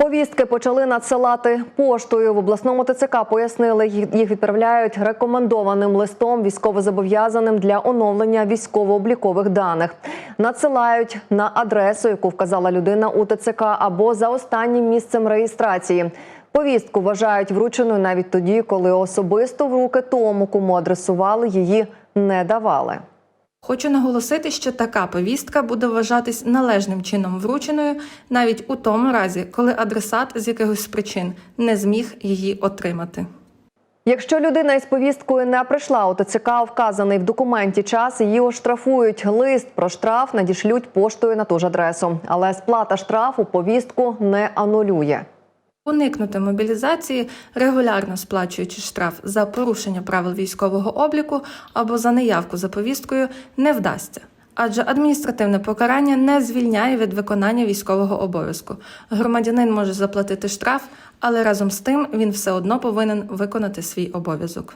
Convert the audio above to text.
Повістки почали надсилати поштою. В обласному ТЦК пояснили, їх відправляють рекомендованим листом військовозобов'язаним для оновлення військово-облікових даних. Надсилають на адресу, яку вказала людина у ТЦК, або за останнім місцем реєстрації. Повістку вважають врученою навіть тоді, коли особисто в руки тому, кому адресували, її не давали. Хочу наголосити, що така повістка буде вважатись належним чином врученою навіть у тому разі, коли адресат з якихось причин не зміг її отримати. Якщо людина із повісткою не прийшла у ТЦК, вказаний в документі час, її оштрафують. Лист про штраф надішлють поштою на ту ж адресу. Але сплата штрафу повістку не анулює. Уникнути мобілізації, регулярно сплачуючи штраф за порушення правил військового обліку або за неявку за повісткою, не вдасться. Адже адміністративне покарання не звільняє від виконання військового обов'язку. Громадянин може заплатити штраф, але разом з тим він все одно повинен виконати свій обов'язок.